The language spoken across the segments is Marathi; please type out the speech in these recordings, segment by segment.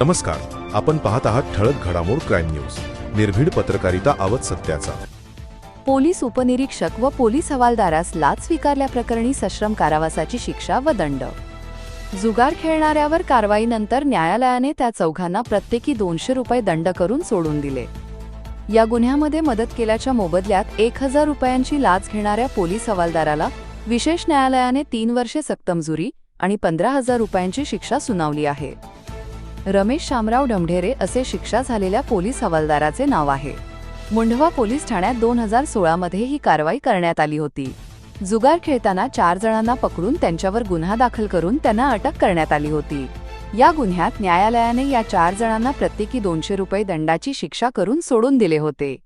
नमस्कार. आपण पाहत आहात ठळक घडामोड क्राईम न्यूज. निर्भीड पत्रकारिता आवत सत्याचा. पोलीस उपनिरीक्षक व पोलीस हवालदारास लाच स्वीकारल्याप्रकरणी सश्रम कारावासाची शिक्षा व दंड. जुगार खेळणाऱ्यावर कारवाईनंतर न्यायालयाने त्या चौघांना प्रत्येकी दोनशे रुपये दंड करून सोडून दिले. या गुन्ह्यामध्ये मदत केल्याच्या मोबदल्यात एक हजार रुपयांची लाच घेणाऱ्या पोलीस हवालदाराला विशेष न्यायालयाने तीन वर्षे सक्तमजुरी आणि पंधरा हजार रुपयांची शिक्षा सुनावली आहे. रमेश शामराव डमढेरे असे शिक्षा झालेल्या पोलीस हवालदाराचे नाव आहे. मुंढवा पोलीस ठाण्यात दोन हजार सोळामध्ये ही कारवाई करण्यात आली होती. जुगार खेळताना चार जणांना पकडून त्यांच्यावर गुन्हा दाखल करून त्यांना अटक करण्यात आली होती. या गुन्ह्यात न्यायालयाने या चार जणांना प्रत्येकी दोनशे रुपये दंडाची शिक्षा करून सोडून दिले होते.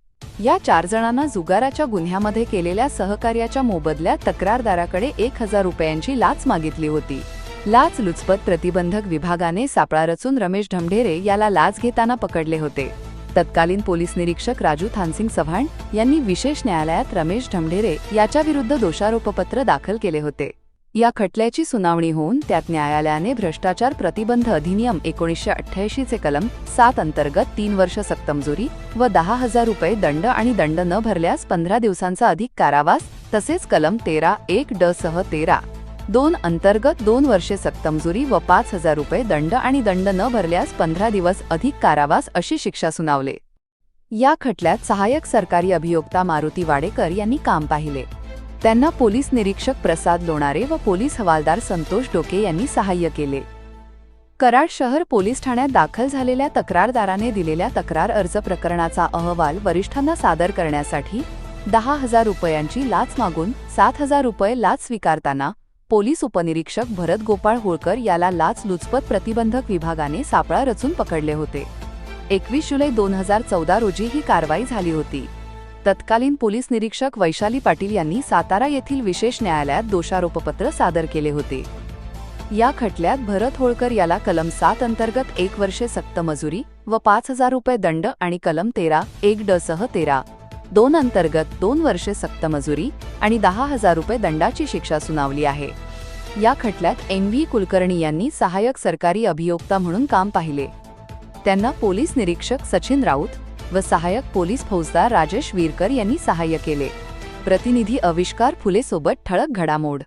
या चार जणांना जुगाराच्या गुन्ह्यामध्ये केलेल्या सहकार्याच्या मोबदल्यात तक्रारदाराकडे एक हजार रुपयांची लाच मागितली होती. लाच लुचपत प्रतिबंधक विभागाने सापळा रचून रमेश ढमढेरे याला लाच घेताना पकडले होते. तत्कालीन पोलीस निरीक्षक राजू थानसिंग चव्हाण यांनी विशेष न्यायालयात रमेश ढमढेरे याच्याविरुद्ध दोषारोपपत्र दाखल केले होते. या खटल्याची सुनावणी होऊन त्यात न्यायालयाने भ्रष्टाचार प्रतिबंध अधिनियम एकोणीसशे अठ्ठ्याऐंशीचे कलम सात अंतर्गत तीन वर्ष सक्तमजुरी व दहा हजार रुपये दंड आणि दंड न भरल्यास पंधरा दिवसांचा अधिक कारावास तसेच कलम तेरा एक ड सह तेरा दोन अंतर्गत दोन वर्षे सक्तमजुरी व पाच हजार रुपये दंड आणि दंड न भरल्यास पंधरा दिवस अधिक कारावास अशी शिक्षा सुनावले. या खटल्यात सहाय्यक सरकारी अभियोक्ता मारुती वाडेकर यांनी काम पाहिले. त्यांना पोलीस निरीक्षक प्रसाद लोणारे व पोलीस हवालदार संतोष डोके यांनी सहाय्य केले. कराड शहर पोलीस ठाण्यात दाखल झालेल्या तक्रारदाराने दिलेल्या तक्रार अर्ज प्रकरणाचा अहवाल वरिष्ठांना सादर करण्यासाठी दहा हजार रुपयांची लाच मागून सात हजार रुपये लाच स्वीकारताना पोलीस उपनिरीक्षक भरत गोपाळ होळकर याला लाच लुचपत प्रतिबंधक विभागाने सापळा रचून पकडले होते. एकवीस जुलै दोन हजार चौदा रोजी ही कारवाई झाली होती. तत्कालीन पोलीस निरीक्षक वैशाली पाटील यांनी सातारा येथील विशेष न्यायालयात दोषारोपपत्र सादर केले होते. या खटल्यात भरत होळकर याला कलम सात अंतर्गत एक वर्षे सक्त मजुरी व पाच हजार रुपये दंड आणि कलम तेरा एक ड सह तेरा. दोन अंतर्गत दोन वर्षे सक्त मजुरी आणि दहा हजार रुपये दंडाची शिक्षा सुनावली आहे. या खटल्यात एम व्ही कुलकर्णी यांनी सहाय्यक सरकारी अभियोक्ता म्हणून काम पाहिले. त्यांना पोलीस निरीक्षक सचिन राऊत व सहाय्यक पोलीस फौजदार राजेश वीरकर यांनी सहाय्य केले. प्रतिनिधी अविष्कार फुलेसोबत ठळक घडामोड.